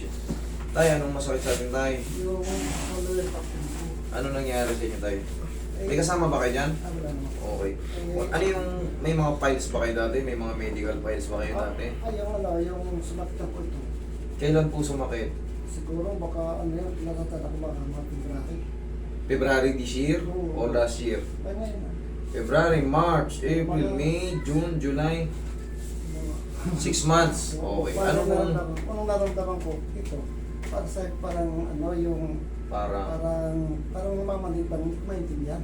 shit. Tay, anong masakit sa atin, Tay? Yung ano. Ano nangyari sa inyo, Tay? May kasama ba kayo dyan? Ah, wala. Okay. Ano yung, may mga files ba kayo dati? May mga medical files ba kayo dati? Ay, yung ano, yung sumaktan ko ito. Kailan po sumakit? Siguro baka ano yun, nakatala ko baka mga pinraki. February this year o last year? Ay, ngayon. February, March, April, May, June, July. Six months. Okay. Ano Parang kung Anong naramdaman ko? Ito. Para sa parang ano yung para parang parang namamanid bang maintindihan.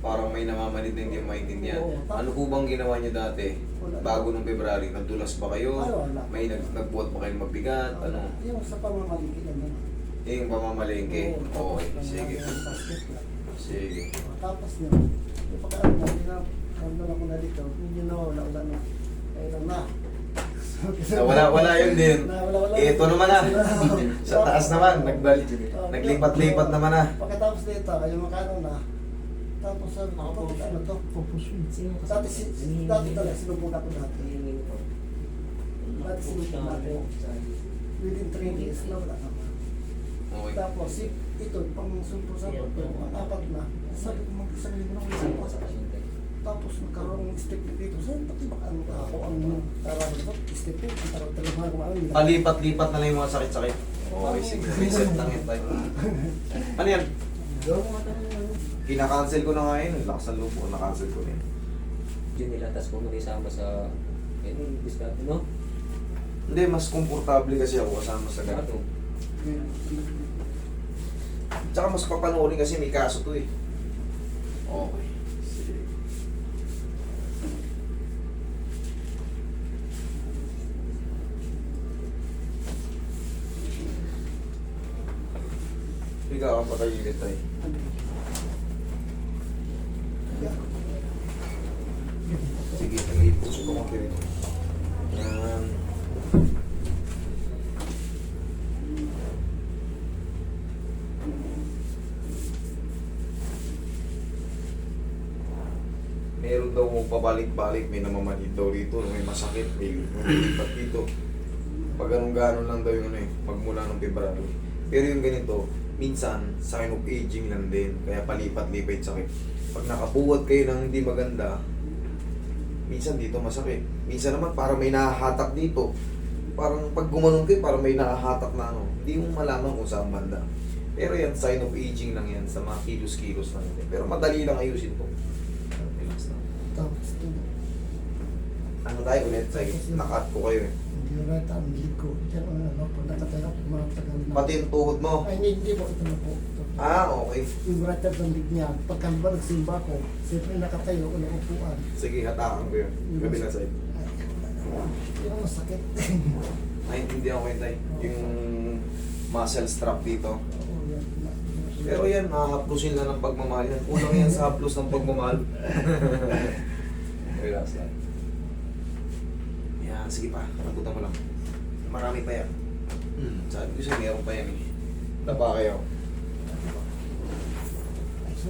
parang may namamanid na hindi mo maintindihan? Oo. Ano po bang ginawa niyo dati? Wala. Bago nung February, nagdulas ba kayo? Ay, wala. May nag nagbuhat ba kayo ng mabigat? Ano? Yung sa pamamalingki lang yun. Eh, yung pamamalengke. Oo, Okay, tapos sige. yung basket lang. Sige. Tapos yun, yung pagkaano na, hindi na, naramdaman ko na dito, hindi na wala, wala na. Kailan na. Nawala, wala yun din. Wala. Ito naman ah. Sa taas naman, nagbalik. Naglipat-lipat naman ah. Pagkatapos dito, yung makano na, tapos sabi ko, "Pag ano to? Dati, si, dati talaga, sinubog ako dati. Dati sinubog ako. Within 3 days na wala naman. Okay. Tapos, si, ito, pang sumpo sa apat na, sabi ko mag-isang linggo na isang pa Tapos nagkaroon ng step dito. Pati ba ano ako ang ko? Step dito, ang talaga mga kumakain. Palipat-lipat na lang yung mga sakit-sakit. Okay, sige. Reset lang yan tayo. Ano yan? Kinakancel ko na nga yun. Lakas ng lupo. Na-cancel ko na yun. Yun nila, tapos kung isama sa... Eh, discount, no? Hindi, mas komportable kasi ako kasama sa ganito. Tsaka mas papanoorin kasi may kaso to eh. Okay. Sige. Higa ka pa tayo ulit tayo. Sige, nag-iipos ko konti rin. Yan. Meron daw mo pabalik-balik, may namamanid daw rito, may masakit, may lumilipat dito. Pag anong gano'n lang daw yung ano eh, pagmula ng February. Pero yung ganito, minsan, sign of aging lang din, kaya palipat-lipat sakit. Pag nakabuhat kayo ng hindi maganda, minsan dito masakit. Minsan naman parang may nahahatak dito. Parang pag gumanon kayo, parang may nahahatak na ano. Hindi mo malaman kung saan banda. Pero yan, sign of aging lang yan sa mga kilos-kilos lang yan. Pero madali lang ayusin to. Relax. Tapos, Ano tayo ulit? Sige, nakat ko kayo eh. Na rin ang ko. Diyan ang ano, pag nakatayo, mga tagal na. Pati yung tuhod mo. Ay, hindi, hindi po. Ito na po. Ito. Ah, okay. Yung right up ng lead niya, pagka ba nagsimba ko, siyempre nakatayo, walang upuan. Sige, hatakan ko yun. Kabila side. Ay, yung masakit. Naintindihan ko yun tayo. Yung muscle strap dito. Yan. Pero yan, mahaplusin lang ng pagmamahal yan. Kulang yan sa haplos ng pagmamahal. Relax lang. Sige pa. Nabutan mo lang. Marami pa yan. Hmm, sabi ko sa'yo, meron pa yan eh. Daba kayo. Ay, so,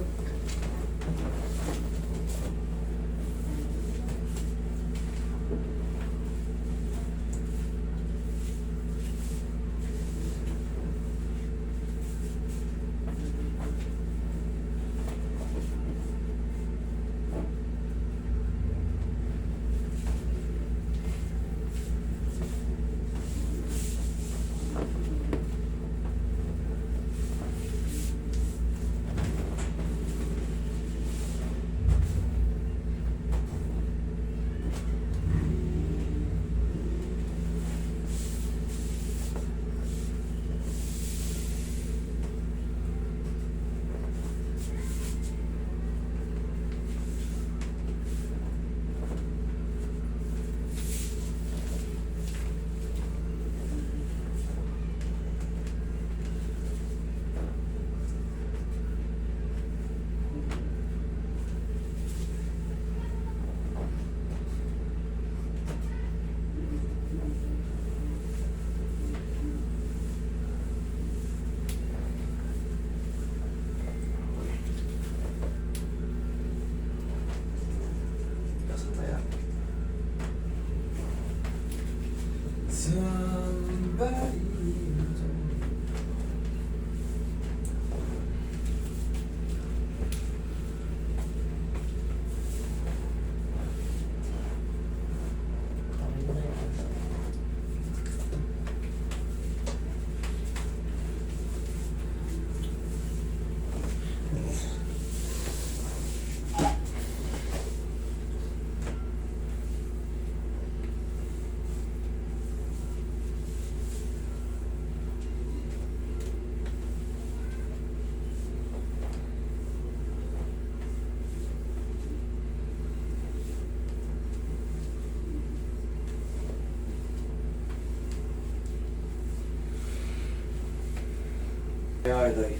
Kaya ito eh.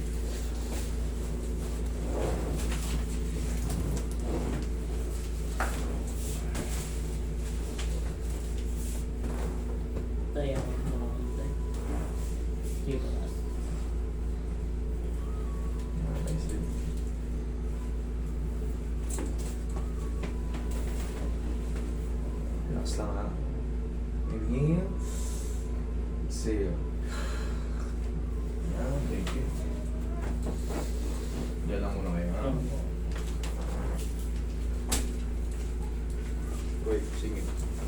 Tayo ako mga. Relax lang ha. Inhale. Exhale. Yan, thank you. Yan lang muna kayo ha. Wait,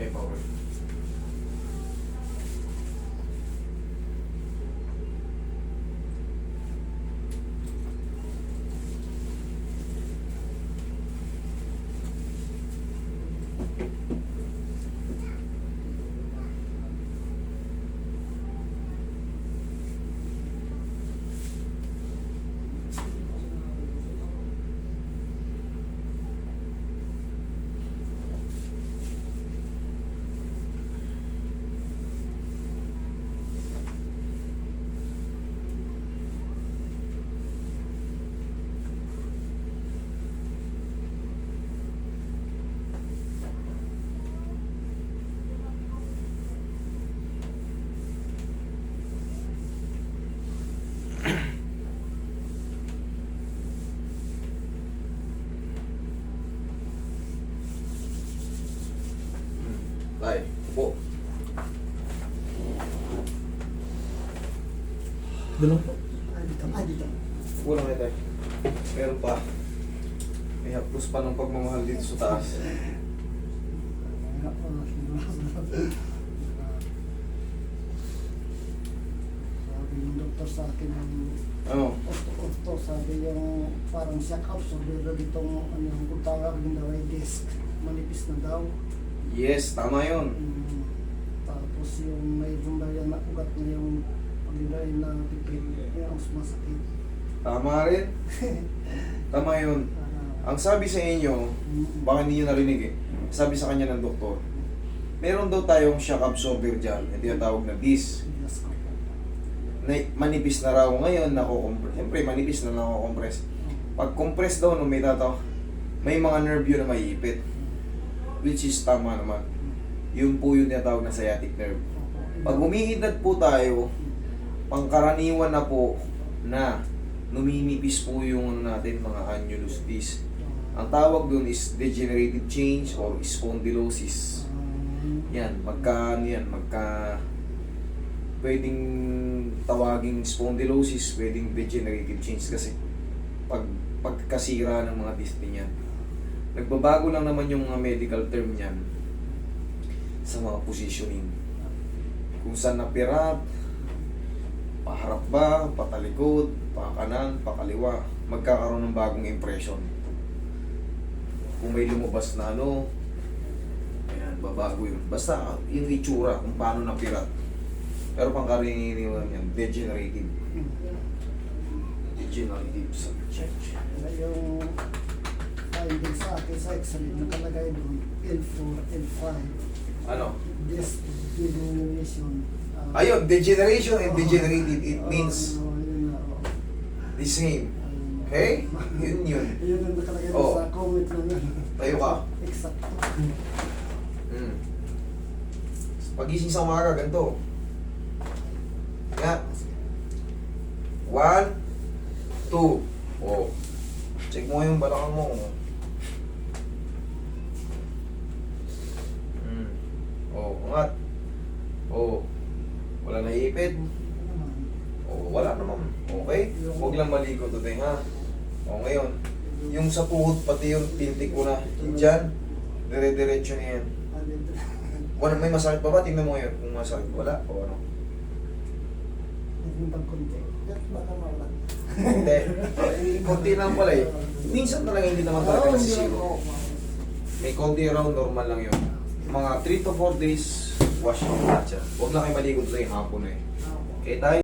sige. Tay, upo. Dulong po. Ay, dito. Dito. Upo lang kayo tay. Meron pa. May haplos pa ng pagmamahal dito sa taas. Sabi ng doktor sa akin, yung Ano? orto-orto, sabi yung parang shock absorber daw ditong ano, kung tawag yung daw ay disc, manipis na daw. Yes, tama yun. Mm, tapos yung may dumbayan na ugat na yung pagdilay na pipil, yung ang sumasakit. Tama rin. Tama yun. Para, Ang sabi sa inyo, mm, baka hindi nyo narinig eh. Sabi sa kanya ng doktor, meron daw tayong shock absorber dyan, yung tinatawag na ko po. Na, manipis na raw ngayon, nako-compress. Siyempre, manipis na nako-compress. Pag compress daw, no, may tataw, may mga nerve yun na maiipit. Which is tama naman. Yun po yung tinatawag na sciatic nerve. Pag umiidad po tayo, pangkaraniwan na po na numinipis po yung ano natin, mga annulus disc. Ang tawag doon is degenerative change or spondylosis. Yan, magka, ano yan, magka, pwedeng tawaging spondylosis, pwedeng degenerative change kasi pag pagkasira ng mga disc niyan. Nagbabago lang naman yung mga medical term niyan sa mga positioning. Kung saan napirat, paharap ba, patalikod, pakanan, pakaliwa, magkakaroon ng bagong impression. Kung may lumabas na ano, ayan, babago yun. Basta yung itsura, kung paano napirat. Pero pangkaraniwan yan, degenerative. Degenerative subject. yung finding sa akin sa x-ray, nakalagay doon L4, L5. Ano? This degeneration. uh, Ayun, degeneration and oo. degenerative, it Oo, means oo, yun na, oo. the same. Okay? Yun yun. Yun ang nakalagay doon Oo. sa comment na yun. Tayo ka. Exacto. Mm. Pagising sa umaga, ganito. Nga. One, two. Oh. Check mo yung balakang mo. oh. Mm. Oh, angat. Oh. Wala naipit. Oh, wala naman. Okay? Huwag lang maligo today, ha? O, ngayon. Yung sa tuhod, pati yung tintik ko na. Dyan, dire-diretso na yan. Wala, may masakit pa ba? Tingnan mo ngayon kung masakit. Wala o ano. Hindi. Konti lang pala eh. Minsan talaga hindi naman talaga nasisiro. ako. May konti raw, normal lang yun. Mga 3 to 4 days, wash yung siya. Huwag lang kayo maligo yung hapon eh. Okay tayo?